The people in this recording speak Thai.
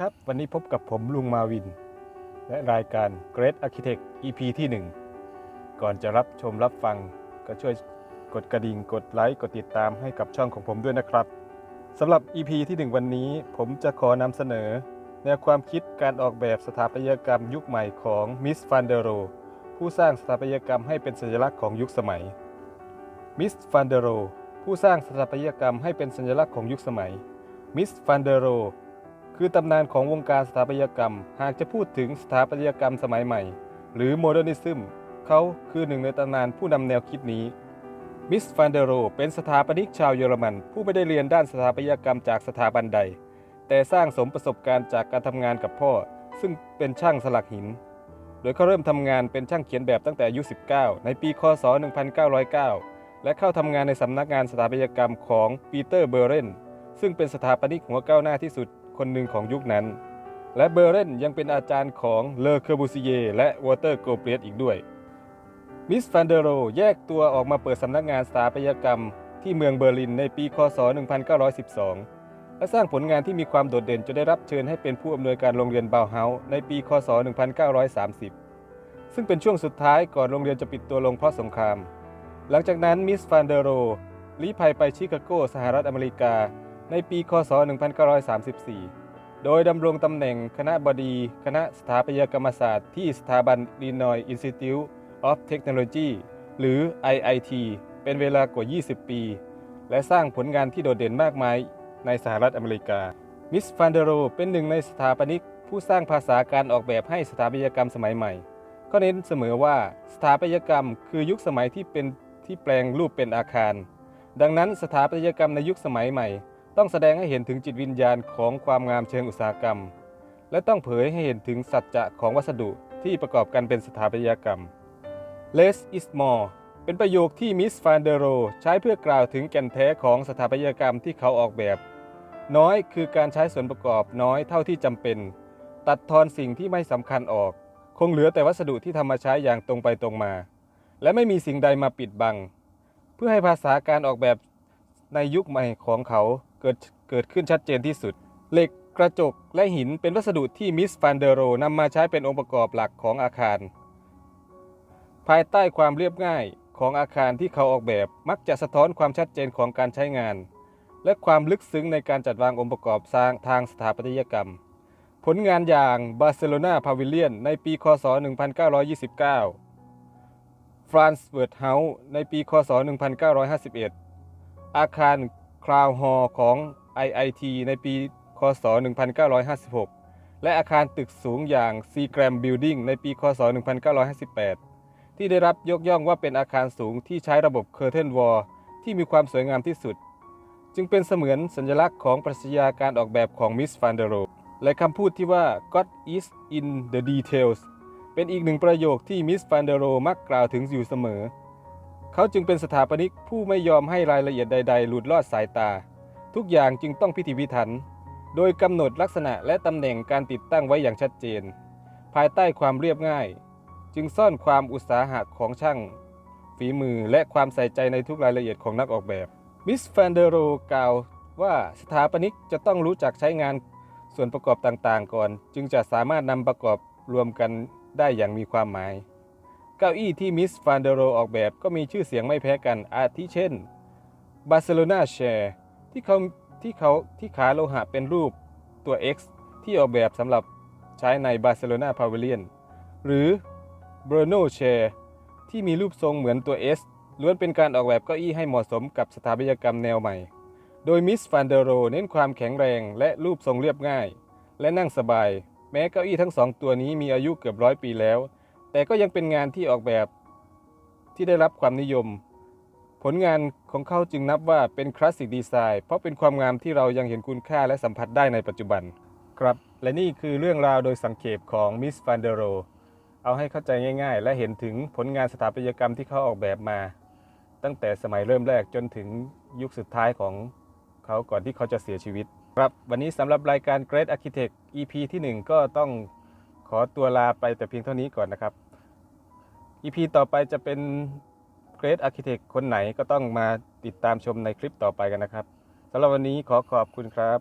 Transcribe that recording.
ครับ วันนี้พบกับผมลุงมาวิน และรายการ Great Architect EP ที่ 1 ก่อนจะรับชมรับฟัง ก็ช่วยกดกระดิ่งกดไลค์กดติดตามให้กับช่องของผมด้วยนะครับสำหรับ EP ที่ 1 วันนี้ ผมจะขอนำเสนอ แนวความคิดการออกแบบสถาปัตยกรรมยุคใหม่ของมิสฟันเดโรผู้สร้างสถาปัตยกรรมให้เป็นสัญลักษณ์ของยุคสมัยมิสฟันเดโรผู้สร้างสถาปัตยกรรมให้เป็นสัญลักษณ์ของยุคสมัยมิสฟันเดโร คือตำนานของวงการสถาปัตยกรรม หากจะพูดถึงสถาปัตยกรรมสมัยใหม่ หรือโมเดิร์นิซึมเขาคือหนึ่งในตำนานผู้นำแนวคิดนี้มิสฟันเดโรเป็นสถาปนิกชาวเยอรมัน ผู้ไม่ได้เรียนด้านสถาปัตยกรรมจากสถาบันใด แต่สร้างสมประสบการณ์จากการทำงานกับพ่อ ซึ่งเป็นช่างสลักหิน โดยเขาเริ่มทำงานเป็นช่างเขียนแบบตั้งแต่อายุ 19 ในปีคศ 1909 และเข้าทำงานในสำนักงานสถาปัตยกรรมของปีเตอร์เบอร์เรนซึ่งเป็นสถาปนิกหัวก้าวหน้าที่สุด คนหนึ่งของยุคนั้น และเบอร์เรนยังเป็นอาจารย์ของเลอเคอร์บูซิเยและวอเตอร์โกเปรียตอีกด้วย มิสฟันเดโรแยกตัวออกมาเปิดสำนักงานสถาปัตยกรรมที่เมืองเบอร์ลินในปีคศ 1912 และสร้างผลงานที่มีความโดดเด่นจนได้รับเชิญให้เป็นผู้อำนวยการโรงเรียนบาวเฮาส์ในปีคศ 1930 ซึ่งเป็นช่วงสุดท้ายก่อนโรงเรียนจะปิดตัวลงเพราะสงคราม หลังจากนั้นมิสฟันเดโรลี้ภัยไปชิคาโกสหรัฐอเมริกา ในปีคศ 1934 โดยดำรงตำแหน่งคณะบดี คณะสถาปัตยกรรมศาสตร์ที่สถาบัน Illinois Institute of Technology หรือ IIT เป็นเวลากว่า 20 ปี และสร้างผลงานที่โดดเด่นมากมายในสหรัฐอเมริกา มิสฟันเดโรเป็นหนึ่งในสถาปนิกผู้สร้างภาษาการออกแบบให้สถาปัตยกรรมสมัยใหม่ ก็เน้นเสมอว่าสถาปัตยกรรมคือยุคสมัยที่เป็นที่แปลงรูปเป็นอาคาร ดังนั้นสถาปัตยกรรมในยุคสมัยใหม่ ต้องแสดงให้เห็นถึงจิตวิญญาณของความงามเชิงอุตสาหกรรม และต้องเผยให้เห็นถึงสัจจะของวัสดุที่ประกอบกันเป็นสถาปัตยกรรม less is more เป็นประโยคที่มิสฟานเดโรใช้เพื่อกล่าวถึงแก่นแท้ของสถาปัตยกรรมที่เขาออกแบบ น้อยคือการใช้ส่วนประกอบน้อยเท่าที่จำเป็น ตัดทอนสิ่งที่ไม่สำคัญออก คงเหลือแต่วัสดุที่ทำมาใช้อย่างตรงไปตรงมา และไม่มีสิ่งใดมาปิดบัง เพื่อให้ภาษาการออกแบบในยุคใหม่ของเขา เกิดเกิดขึ้นชัดเจนที่สุด เหล็กกระจกและหินเป็นวัสดุที่มิสฟานเดโรนำมาใช้เป็นองค์ประกอบหลักของอาคาร ภายใต้ความเรียบง่ายของอาคารที่เขาออกแบบมักจะสะท้อนความชัดเจนของการใช้งาน และความลึกซึ้งในการจัดวางองค์ประกอบสร้างทางสถาปัตยกรรม ผลงานอย่างบาร์เซโลนาพาวิเลียนในปีคศ 1929ฟรานซ์เวิร์ดเฮาส์ในปีคศ 1951 อาคาร คราวฮอลของ IIT ในปี คศ 1956 และอาคารตึกสูงอย่าง s e g r a m Building ในปี คศ 1958 ที่ได้รับยกย่องว่าเป็นอาคารสูงที่ใช้ระบบ Curtain Wall ที่มีความสวยงามที่สุด จึงเป็นเสมือนสัญลักษณ์ของปรัชญาการออกแบบของมิสฟันเดโรและคำพูดที่ว่า God is in the details เป็นอีกหนึ่งประโยคที่มิสฟันเดโรมักกล่าวถึงอยู่เสมอ เขาจึงเป็นสถาปนิกผู้ไม่ยอมให้รายละเอียดใด ๆ หลุดลอดสายตา ทุกอย่างจึงต้องพิถีพิถัน โดยกำหนดลักษณะและตำแหน่งการติดตั้งไว้อย่างชัดเจน ภายใต้ความเรียบง่าย จึงซ่อนความอุตสาหะของช่าง ฝีมือและความใส่ใจในทุกรายละเอียดของนักออกแบบมิสแฟนเดโรกล่าวว่าสถาปนิกจะต้องรู้จักใช้งานส่วนประกอบต่างๆ ก่อน จึงจะสามารถนำประกอบรวมกันได้อย่างมีความหมาย เก้าอี้ที่มิสฟานเดโรออกแบบก็มีชื่อเสียงไม่แพ้กัน อาทิเช่นบาร์เซโลนาแชร์ที่เขาที่เขาที่ขาโลหะเป็นรูปตัว X ที่ออกแบบสำหรับใช้ในบาร์เซโลนาพาวิเลียนหรือเบรโนแชร์ที่มีรูปทรงเหมือนตัว S ล้วนเป็นการออกแบบเก้าอี้ให้เหมาะสมกับสถาปัตยกรรมแนวใหม่ โดยมิสฟานเดโรเน้นความแข็งแรงและรูปทรงเรียบง่าย และนั่งสบาย แม้เก้าอี้ทั้งสองตัวนี้มีอายุเกือบร้อยปีแล้ว แต่ก็ยังเป็นงานที่ออกแบบที่ได้รับความนิยม ผลงานของเขาจึงนับว่าเป็นคลาสสิกดีไซน์เพราะเป็นความงามที่เรายังเห็นคุณค่าและสัมผัสได้ในปัจจุบัน ครับ และนี่คือเรื่องราวโดยสังเขปของมิสฟันเดโรเอาให้เข้าใจง่าย ๆ และเห็นถึงผลงานสถาปัตยกรรมที่เขาออกแบบมา ตั้งแต่สมัยเริ่มแรกจนถึงยุคสุดท้ายของเขาก่อนที่เขาจะเสียชีวิต ครับ วันนี้สำหรับรายการ Great Architect EP ที่ 1 ก็ต้องขอตัวลาไปแต่เพียงเท่านี้ก่อนนะครับ EP ต่อไปจะเป็นเกรดอาร์เคเต็กคนไหนก็ต้องมาติดตามชมในคลิปต่อไปกันนะครับสำหรับวันนี้ขอขอบคุณครับ